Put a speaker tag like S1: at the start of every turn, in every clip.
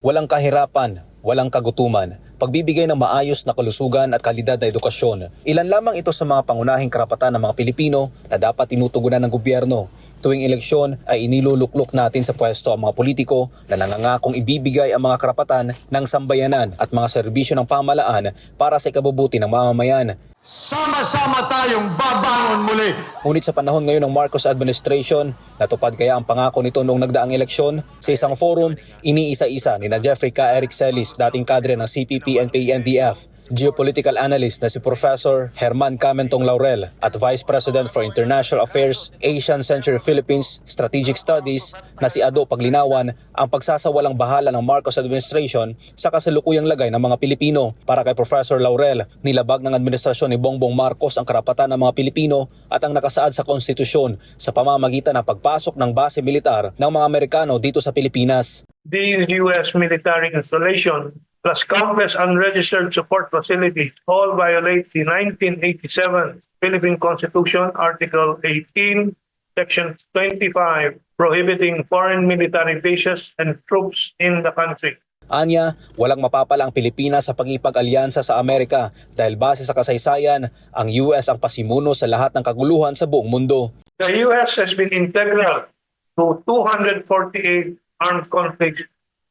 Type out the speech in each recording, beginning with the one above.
S1: Walang kahirapan, walang kagutuman, pagbibigay ng maayos na kalusugan at kalidad na edukasyon. Ilan lamang ito sa mga pangunahing karapatan ng mga Pilipino na dapat tinutugunan ng gobyerno. Tuwing eleksyon ay iniluluklok natin sa pwesto ang mga politiko na nangangakong ibibigay ang mga karapatan ng sambayanan at mga serbisyo ng pamalaan para sa ikabubuti ng mamamayan.
S2: Sama-sama tayong babangon muli.
S1: Ngunit sa panahon ngayon ng Marcos administration, natupad kaya ang pangako nito noong nagdaang eleksyon? Sa isang forum, iniisa-isa ni na Jeffrey K. Eric Celis, dating kadre ng CPP and PNDF, geopolitical analyst na si Professor Herman Camentong Laurel at Vice President for International Affairs, Asian Century Philippines Strategic Studies na si Ado Paglinawan ang pagsasawalang bahala ng Marcos administration sa kasalukuyang lagay ng mga Pilipino. Para kay Professor Laurel, nilabag ng administrasyon ni Bongbong Marcos ang karapatan ng mga Pilipino at ang nakasaad sa konstitusyon sa pamamagitan ng pagpasok ng base militar ng mga Amerikano dito sa Pilipinas.
S3: the U.S. military installation plus countless unregistered support facilities all violate the 1987 Philippine Constitution, Article 18, Section 25, prohibiting foreign military bases and troops in the country.
S1: Anya, walang mapapala ang Pilipinas sa pagipag-alyansa sa Amerika dahil base sa kasaysayan, ang US ang pasimuno sa lahat ng kaguluhan sa buong mundo.
S3: The U.S. has been integral to 248 armed conflicts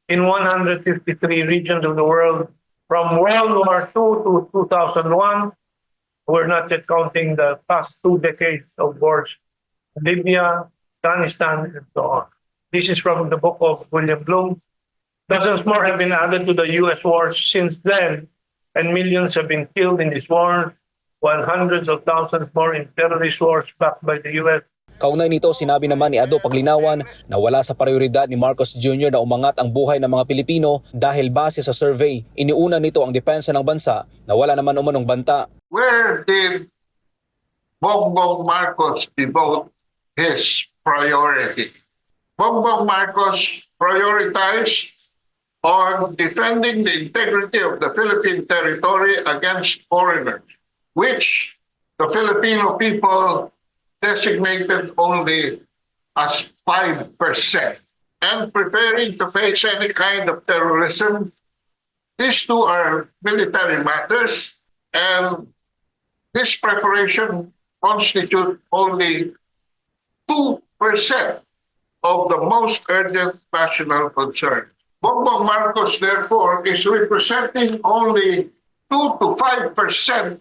S3: in 153 regions of the world from World War II to 2001. We're not yet counting the past two decades of wars, Libya, Afghanistan, and so on. This is from the book of William Bloom. Dozens more have been added to the U.S. wars since then, and millions have been killed in this war, while hundreds of thousands more in terrorist wars backed by the U.S.
S1: Kaugnay nito, sinabi naman ni Ado Paglinawan na wala sa prioridad ni Marcos Jr. na umangat ang buhay ng mga Pilipino dahil base sa survey, iniuna nito ang depensa ng bansa na wala naman umanong banta.
S4: where did Bongbong Marcos devote his priority? Bongbong Marcos prioritized on defending the integrity of the Philippine territory against foreigners, which the Filipino people designated only as 5%. And preparing to face any kind of terrorism, these two are military matters, and this preparation constitutes only 2% of the most urgent national concern. Bongbong Marcos, therefore, is representing only 2 to 5%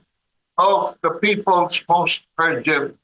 S4: of the people's most urgent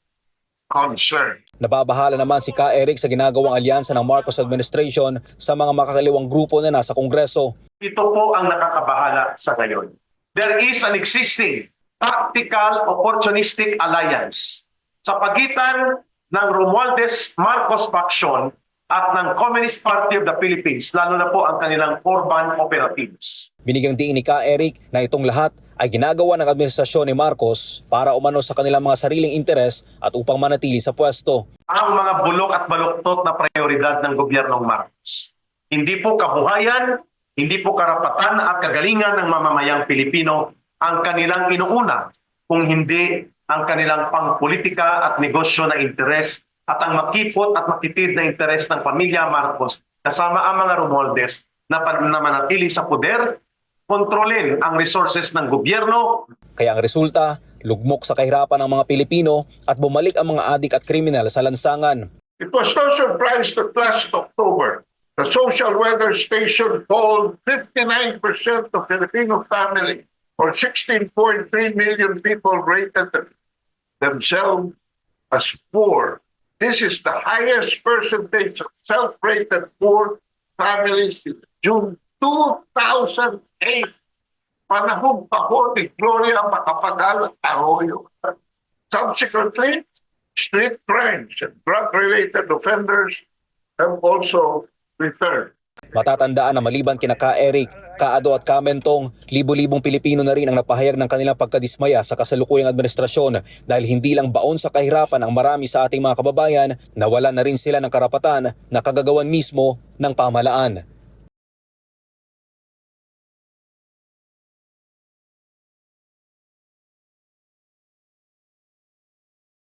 S4: concern.
S1: Nababahala naman si Ka Eric sa ginagawang alyansa ng Marcos administration sa mga makakaliwang grupo na nasa Kongreso.
S5: ito po ang nakakabahala sa ngayon. There is an existing tactical opportunistic alliance sa pagitan ng Romualdez Marcos faction at ng Communist Party of the Philippines, lalo na po ang kanilang urban operatives.
S1: Binigyang diin ni Ka Eric na itong lahat ay ginagawa ng administrasyon ni Marcos para umano sa kanilang mga sariling interes at upang manatili sa pwesto.
S5: Ang mga bulok at baluktot na prioridad ng gobyernong Marcos. Hindi po kabuhayan, hindi po karapatan at kagalingan ng mamamayang Pilipino ang kanilang inuuna, kung hindi ang kanilang pangpolitika at negosyo na interes at ang makipot at makitid na interes ng pamilya Marcos kasama ang mga Romualdez na, na manatili sa poder, kontrolin ang resources ng gobyerno,
S1: Kaya ang resulta, lugmok sa kahirapan ng mga Pilipino at bumalik ang mga adik at kriminal sa lansangan.
S4: It was no surprise that last October, the social weather station polled 59% of Filipino families, or 16.3 million people, rated themselves as poor. This is the highest percentage of self-rated poor families in June 2008. Panahon pa ho ni Gloria Macapagal Arroyo. Subsequently, street crimes and drug-related offenders have also returned.
S1: Matatandaan na maliban kina Ka Eric, Kaado at Kamentong, libo-libong Pilipino na rin ang napahayag ng kanilang pagkadismaya sa kasalukuyang administrasyon dahil hindi lang baon sa kahirapan ang marami sa ating mga kababayan na wala na rin sila ng karapatan na kagagawan mismo ng pamalaan.